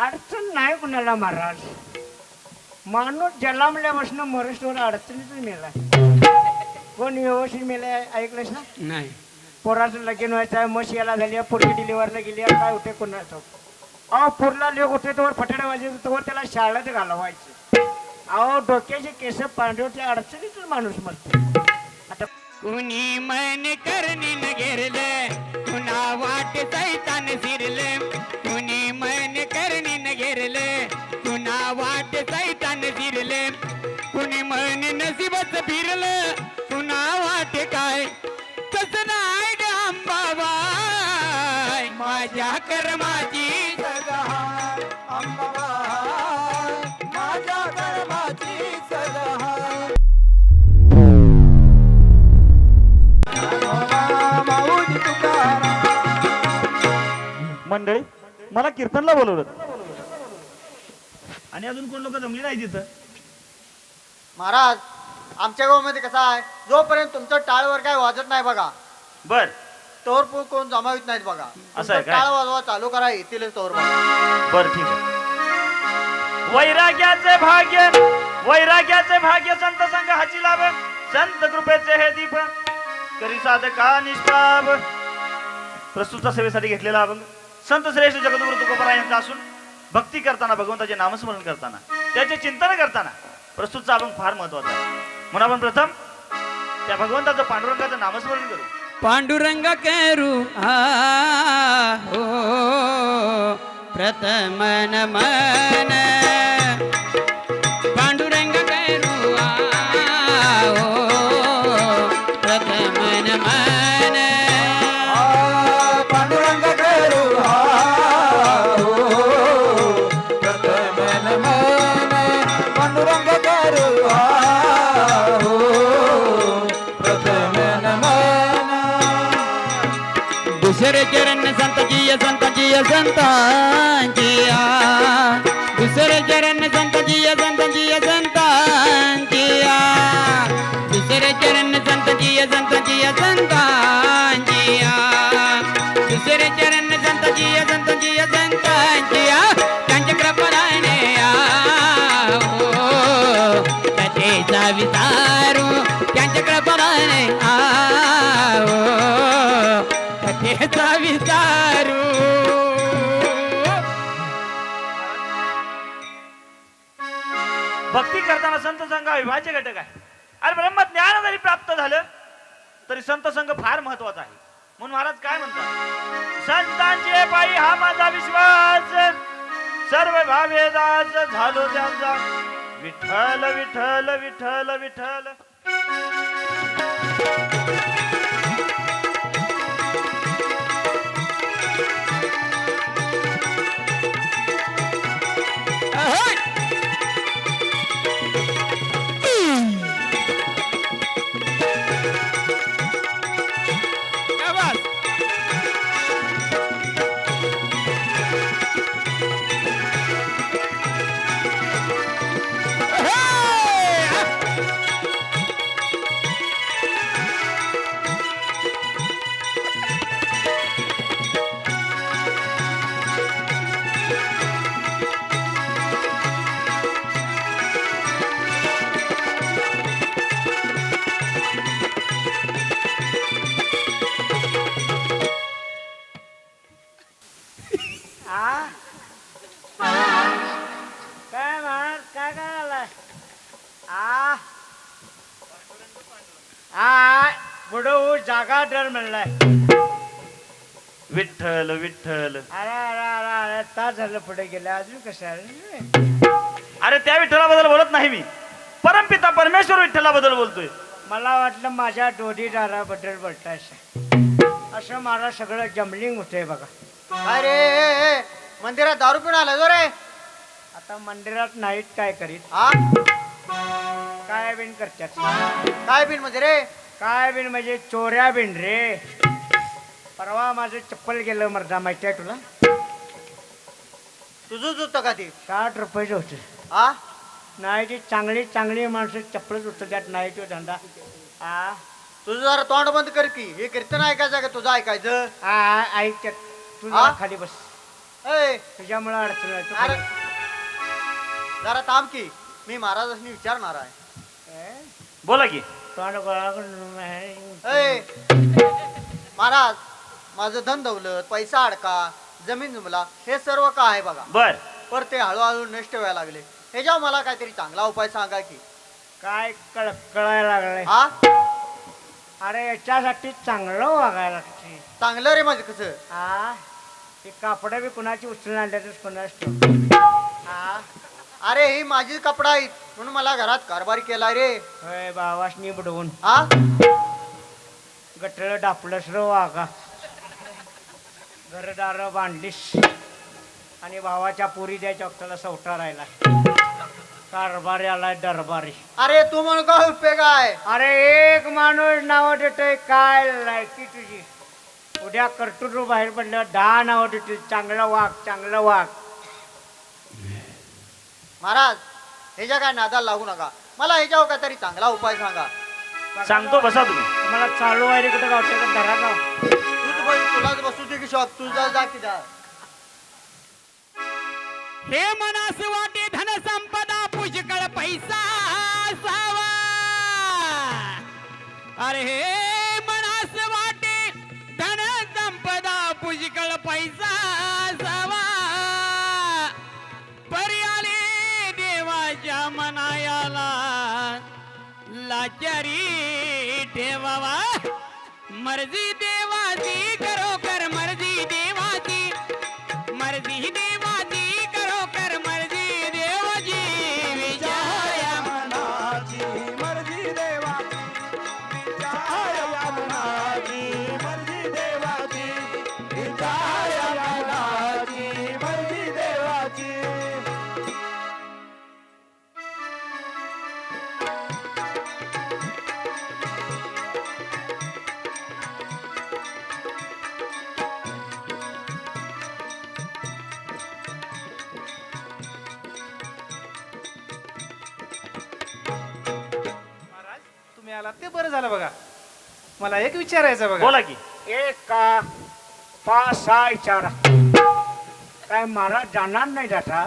अडचण नाही कुणाला महाराज माणूस जन्मल्यापासून मरुष्टवर अडचणीतच मेला कोण व्यवस्थित मेलाय ऐकलंस ना? नाही. पोराचं लगीन व्हायचं आहे मशी याला झाली पोरगी डिलिव्हरला गेली काय होते कोणाचं? अहो पुरला लेख होते तोवर फटाडे वाजवतो तोवर त्याला शाळेत घालवायचे. अहो डोक्याचे केस पांढरे त्या अडचणीतच माणूस मरतो आता कुणी मन करणी न घेरले वाट सैतान शिरले कुणी मन करणीन घेरले. कुणा वाट सैतान शिरले कुणी मन नसीबच फिरलं. कुणा वाट काय? कस नाही अंबाबाय माझ्या कर्माची सदा अंबाबाई. माझ्या कर्माची सदा मंडळी मला कीर्तनला बोलवलं. आणि अजून कोण लोक जमली नाही तिथं? महाराज आमच्या गावामध्ये कसं आहे जोपर्यंत तुमचं टाळवर काय वाजत नाही बघा बर. तोर कोण जमावित नाहीत बघा. असं आहे तुमचं काय? टाळ वाजवा चालू करा येतीलच तोर बघा बर ठीक आहे. वैराग्याचे भाग्य वैराग्याचे भाग्य संत संघ हाची लाभ संत कृपेचे हे दीप करी साधका निष्पाप प्रस्तुतचा सेवेसाठी घेतलेला अभंग. संत श्रेष्ठ जगद्गुरु तुकोबरा यांचा असून भक्ती करताना भगवंताचे नामस्मरण करताना त्याचे चिंतन करताना प्रस्तुतचा अभंग फार महत्त्वाचा आहे. म्हणून आपण प्रथम त्या भगवंताचं पांडुरंगाचं नामस्मरण करू. पांडुरंग करू हो प्रथम नमन दुसरे चरण संतजीय संत जिया दुसरे चरण संतजीय संतजीय जिया दुसरे चरण संतजीय संत जिया दुसरे चरण संत जीअ जनता जिया. कथेचा विचारू. भक्ती करताना संत संघ अविभाज्य घटक आहे. अरे ब्रह्म ज्ञान जरी प्राप्त झालं तरी संत संघ फार महत्त्वाचा आहे. म्हणून महाराज काय म्हणतात? संतांचे पायी हा माझा विश्वास. सर्व भावे दास झालो त्यांचा. विठ्ठल विठ्ठल विठ्ठल विठ्ठल. जागा डर म्हणलाय. विठ्ठल विठ्ठल. अरे अरे अरे अरे तास झालं पुढे गेलं. अजून आहे अरे त्या विठ्ठलाबद्दल बोलत नाही मी. परमपिता परमेश्वर विठ्ठलाबद्दल बोलतोय. मला वाटलं माझ्या डोडीदाराबद्दल बोलताय असं. मला सगळं जमलिंग होतंय बघा. काय रे? मंदिरात दारू पिऊन आला जो रे. आता मंदिरात नाहीत काय करीत. हा काय बिन करतात? काय पिन म्हणजे रे? काय बिन म्हणजे चोऱ्या बिन रे? परवा माझं चप्पल गेलं मर्दा माहिती आहे तुला? तुझंच होतं का ते? साठ रुपयाचं होतं. हा नाही ती चांगली चांगली माणसं चप्पलच उचलतात नाही तो धंदा. आ? तुझं जरा तोंड बंद कर की. हे कीर्तन ऐकायचं का? तुझं ऐकायचं? आ ऐक तू आ? जरा खाली बस. ए! तुझ्यामुळे अडचण आहे. तू अरे! खाली- जरा थांब की. मी महाराजांनी विचारणार आहे. ए? बोला की. तोंड गोळा करून नाही. ए महाराज माझं धन दौलत पैसा अडका जमीन जुमला हे सर्व का आहे बघा? बर. पर ते हळूहळू नष्ट व्हायला लागले. ह्याच्यावर मला काहीतरी चांगला उपाय सांगा की? काय कळ कळायला लागलंय? हा अरे याच्यासाठी चांगलं वागायला लागते चांगलं रे माझं कसं? हा ते कापड बी कुणाची उचलून आणल्यातच कुणाच ठेव हा अरे ही माझी कपडा आहेत. म्हणून मला घरात कारभारी केला रे. होय बावासनी बुडवून. हा गटळ डापलंस र वागा घरदार बांधलीस. आणि भावाच्या पुरी द्यायच्या वक्ताला सवटा राहिला. कारभारी आलाय दरबारी. अरे तू म्हणून काय उपयोग आहे? अरे एक माणूस नाव देतोय काय लायकी तुझी? उद्या कर्तृत्व बाहेर पडल्यावर दहा नावं देतील. चांगलं वाघ चांगलं वाघ. महाराज ह्याच्या काय नादाला लागू नका. मला ह्याच्यावर काहीतरी चांगला उपाय सांगा. सांगतो बसा तुम्ही. तुम्हाला चालू आहे रे कुठं गावते का धरा गाव तूच बस तुलाच बसू दे की शॉप तुझा जा की जा. हे मनास वाटे धन संपदा पुष्कळ पैसा असावा अरे हे लाचारी ठेवावा. मर्जी एक विचारायचं बघा. बोला की. एक का पाच सहा विचारा काय महाराज जाणार नाही जाता?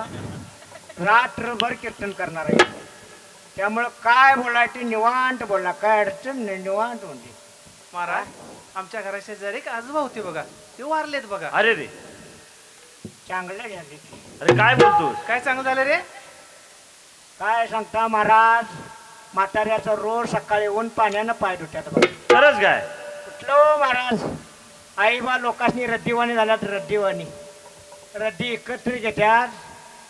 रात्रभर कीर्तन करणार आहे. त्यामुळं काय बोलायचे निवांत बोलला काय अडचण नाही निवांत म्हणजे महाराज आमच्या घराच्या शेजारी एक आजोबा होते बघा. ते वारलेत बघा. अरे रे. चांगलं झाले अरे काय बोलतोस? काय चांगलं झालं रे? काय सांगता महाराज? म्हाताऱ्याचा रोज सकाळी ऊन पाण्यानं पाय धुत्यात बघ. खरंच काय? कुठलं महाराज? आई बा लोकांनी रद्दीवाणी झाल्यात रद्दीवाणी रद्दी एकत्र घेत्यात.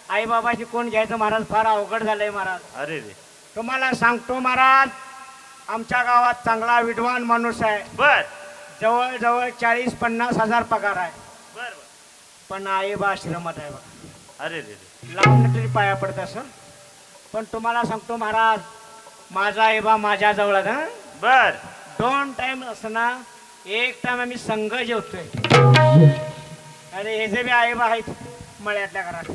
आई बाबाशी कोण घ्यायचं महाराज? फार अवघड झालंय महाराज. अरे रे. तुम्हाला सांगतो महाराज आमच्या गावात चांगला विद्वान माणूस आहे. बर. जवळजवळ चाळीस पन्नास हजार पगार आहे. बर बर. पण आई बा आश्रमात आहे बघा. अरे रे रे. लावून तरी पाया पडत असं पण तुम्हाला सांगतो महाराज माझा आई बा माझ्या जवळ हं? बर. दोन टाइम असताना एक टाइम आम्ही संघ जेवतोय. आणि हे जे बी आई बा आहेत मळ्यातल्या घरात.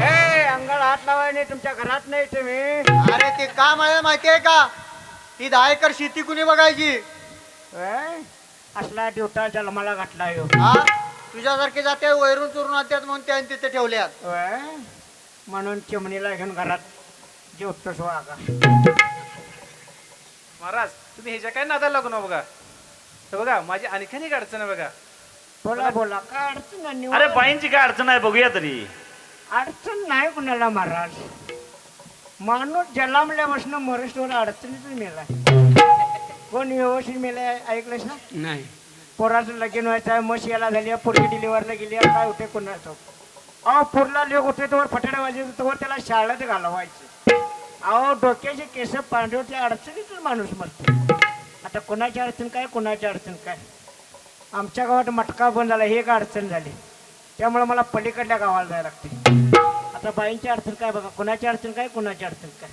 हे अंगाला हात लावाय नाही तुमच्या घरात नाही तुम्ही. अरे ते का मला माहिती आहे का? ही दहा एकर शेती कुणी बघायची? हे? असला ड्युटा जन्माला घातला यो. हा? तुझ्यासारखे जाते वैरून चोरून आणतात म्हणून त्यांनी तिथे ठेवल्यात? म्हणून चिमणीला घेऊन घरात जेवतोस वागा महाराज तुम्ही ह्याच्या काय नादाला लागू ना बघा. तर बघा माझी आणखीन एक अडचण आहे बघा. बोला बोला. काय अडचण नाही अरे. बाईंची काय अडचण आहे बघूया तरी. अडचण नाही कुणाला महाराज. माणूस जन्मल्यापासून मरेश्वर अडचणीतच मेला कोण व्यवस्थित मेलाय ऐकलंस ना? नाही. पोराचं लगीन व्हायचं आहे मशी याला झाली आहे पोरगी डिलिव्हरला गेली आहे काय होते कोणाचं? अहो पोरला लेख होते तोवर फटाडे वाजायचं तोवर त्याला शाळेत घालवायचं. अहो डोक्याचे केस पांढरे त्या अडचणीतच माणूस मरतो. आता कोणाची अडचण काय कोणाची अडचण काय? आमच्या गावात मटका बंद झाला ही एक अडचण झाली. त्यामुळे मला पलीकडल्या गावाला जायला लागते. आता बाईंची अडचण काय बघा कोणाची अडचण काय कोणाची अडचण काय?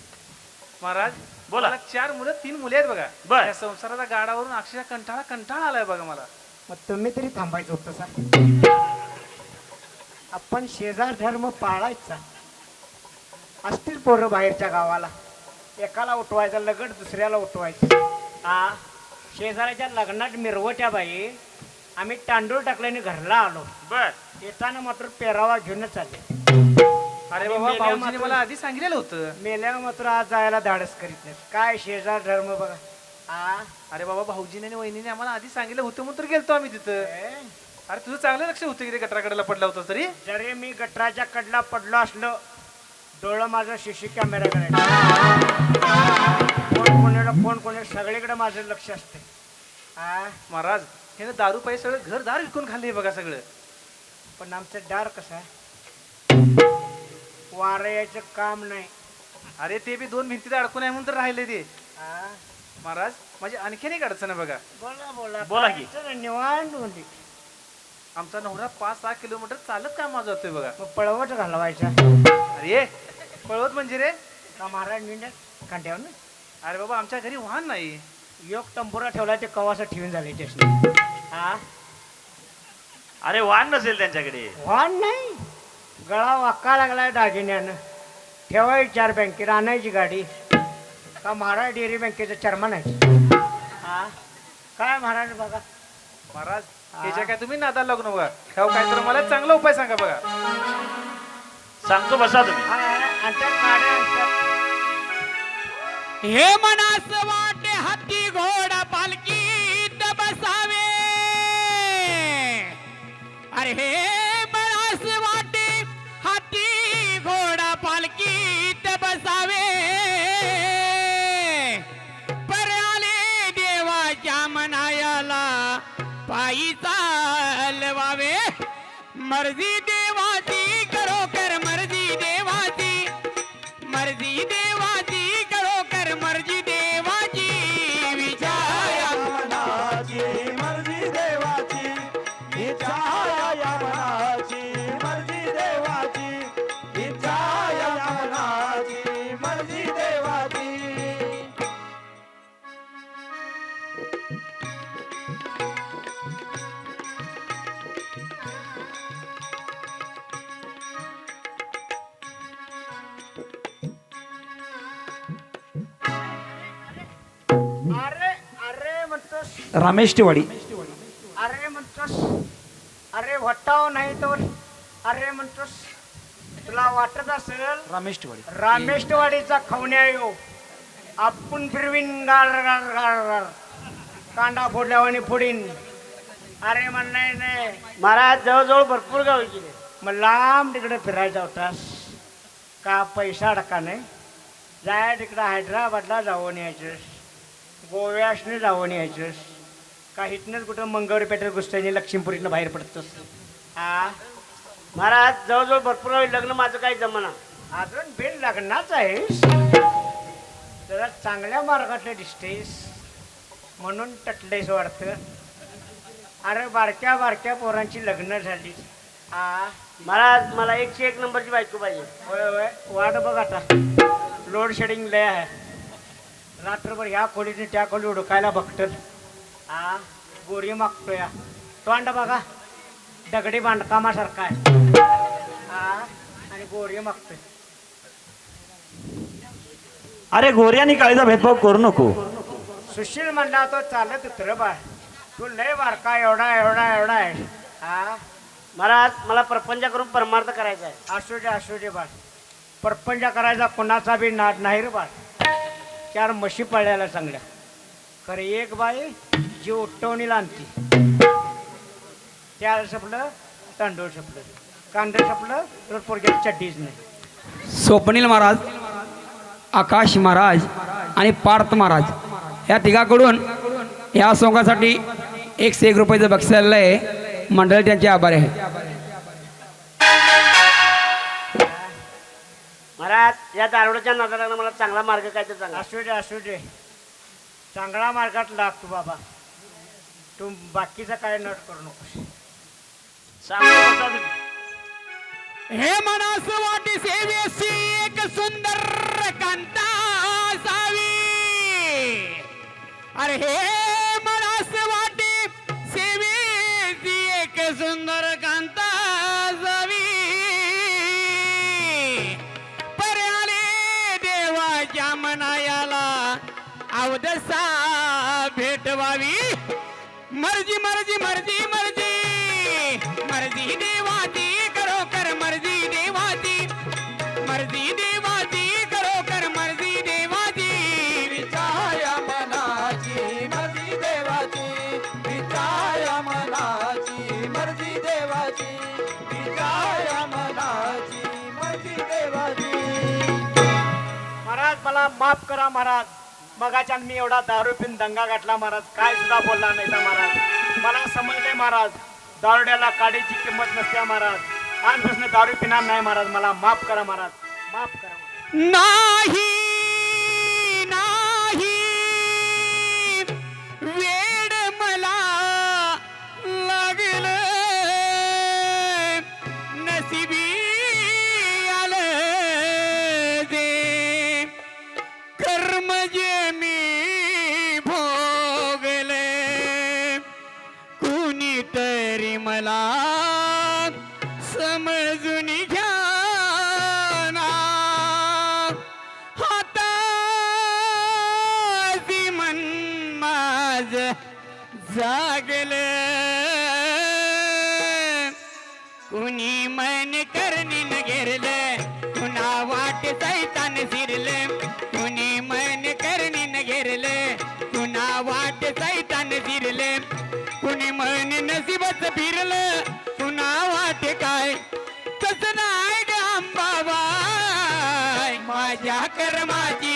महाराज बोला. मला चार मुलं तीन मुले आहेत बघा. बर. संसाराच्या गाडावरून अक्षरशः कंटाळा कंटाळा आलाय बघा मला. मग तुम्ही तरी थांबायचं होतं सर आपण शेजार धर्म पाळायचा. असतील पोरं बाहेरच्या गावाला. एकाला उठवायचं लगट दुसऱ्याला उठवायचं. हा शेजाऱ्याच्या लग्नात मिरवत्या बाई आम्ही तांदूळ टाकल्याने घरला आलो. बर. येताना मात्र पेरावा घेऊनच आले. अरे बाबा मेल्या भाऊजीने मात्र- मला आधी सांगितलेलं होतं. मेल्या मात्र आज जायला धाडस करीत नाही काय शेजार धर्म बघा. आ? अरे बाबा भाऊजीने आणि वहिनीने आम्हाला आधी सांगितलं होतं म्हणून तर गेलतो आम्ही तिथं. ए, अरे तुझं चांगलं लक्ष होतं की ते गटराकडेला पडला होता तरी? जरी मी गटराच्या कडला पडलो असलो डोळं माझं शिशी कॅमेराकडे कोण कोणाला कोण कोणी सगळीकडे माझं लक्ष असते महाराज हे दारू पाहिजे सगळं घर दार विकून खाल्ले बघा सगळं. पण आमचं डार कसं आहे? वारं यायचं काम नाही. अरे ते बी दोन भिंतीत अडकून आहे म्हणून तर राहिले ते. आ, महाराज माझी आणखीन एक अडचण आहे बघा. बोला बोला. बोला की. काय अडचण निवांत होती आमचा नवरा पाच सहा किलोमीटर चालत कामा जातोय बघा. मग पळवट घालवायचा अरे पळवत म्हणजे रे? का महाराज मिनिट कांट्यावर ना अरे बाबा आमच्या घरी वाहन नाही. योग तंबुरा ठेवला ते कवासा ठेवून झाले त्याची. हा? अरे वाहन नसेल त्यांच्याकडे. वाहन नाही. गळा वाका लागलाय दागिन्यानं. ठेवायची चार बँकेत आणायची गाडी. का महाराज डेअरी बँकेचं चेअरमन आहे हा? काय महाराज बघा? महाराज. त्याच्या काय तुम्ही नादाला लागू नका ठेव काय तर मला चांगला उपाय सांगा बघा. सांगतो बसा तुम्ही. हा. हे मनास वाटे हाती घोडा पालकीत बसावे. अरे हे पायी चालवावे मर्जी रमेश तिवाडी. अरे म्हणतोस. अरे वटाव नाही तर अरे म्हणतोस तुला वाटत असेल रमेश तिवाडी. रामेशवाडीचा खवण्या येऊ. आपण फिरवीन गार गार गार गार. कांदा फोडल्यावानी फोडीन. अरे म्हण नाही नाही. महाराज जवळजवळ भरपूर गाव गेले. मग लांब तिकडे फिरायचा होतास. का पैसा अडका नाही? जाय तिकडं हैदराबादला जाऊन यायचंस. गोव्यासने जाऊन यायचंस. का इथनंच कुठं मंगळवारी पेठेत गुस्त्याने इथनं बाहेर पडतोस हा? महाराज जवळजवळ भरपूर वेळ लग्न माझं काही जमना. अजून बिल लग्नाच आहे. जरा चांगल्या मार्गातलं दिसतेस. म्हणून टटलेस वाटतं. अरे बारक्या बारक्या पोरांची लग्न झाली. आ महाराज मला एकशे एक नंबरची बायको पाहिजे. होय होय. वाट बघ आता. लोड शेडिंग लय आहे. रात्रभर ह्या खोलीने त्या खोली उडकायला बघतं आ गोरी मागतो या तोंड बघा दगडी बांधकामासारखा आहे आ आणि गोरी मागतोय अरे गोऱ्यानी काळीचा भेदभाव करू नको सुशील म्हणला तो चालत उतर बा तू लय बारका एवढा एवढा एवढा आहे हा महाराज मला प्रपंच करून परमार्थ करायचा आहे असू दे असू दे बाळ परपंच करायचा कोणाचा बी नाद नाही रे बाळ चार म्हशी पळल्याला चांगल्या खरं एक बाई जी उठवणीला आणती त्याला सपलं तांदूळ सपलं कांदे सपलं तर पोरग्यात चड्डीच नाही. स्वप्नील महाराज आकाश महाराज आणि पार्थ महाराज या तिघाकडून या सोंगासाठी एकशे एक रुपयाचं बक्षीस आलेलं आहे. मंडळ त्यांचे आभार आहे महाराज या दारोड्याच्या नादाला मला चांगला मार्ग काय तर सांगा. असू दे असू दे. चांगला मार्गात लाग तू बाबा. तू बाकीचा काय नट करू नकोस. हे मनास वाटे सेवेची एक सुंदर कांता असावी अरे हे मनास वाटे सेवेची एक सुंदर कांता असावी पर्याले देवाच्या मनायाला अवदसा भेटवावी. मर्जी मर्जी मर्जी मर्जी। मर्जी देवाची करो कर मर्जी देवाची मर्जी देवाची करो कर मर्जी देवाची विचाया मनाची मर्जी देवाची। विचाया मनाची मर्जी देवाची। विचाया मनाची मर्जी देवाची। महाराज मला माफ करा महाराज. मगाच्यान मी एवढा दारू पिऊन दंगा गाठला महाराज. काय सुद्धा बोलला नाही तर महाराज. मला समजले महाराज. दारुड्याला काडीची किंमत नसते महाराज. आजपासून दारू पिणार नाही महाराज. मला माफ करा महाराज. माफ करा नाही. वाट सैतान शिरलं कुणी मन नसीबच फिरलं. कुणा वाट काय? तस नाही ग अंबाबाई माझ्या कर्माची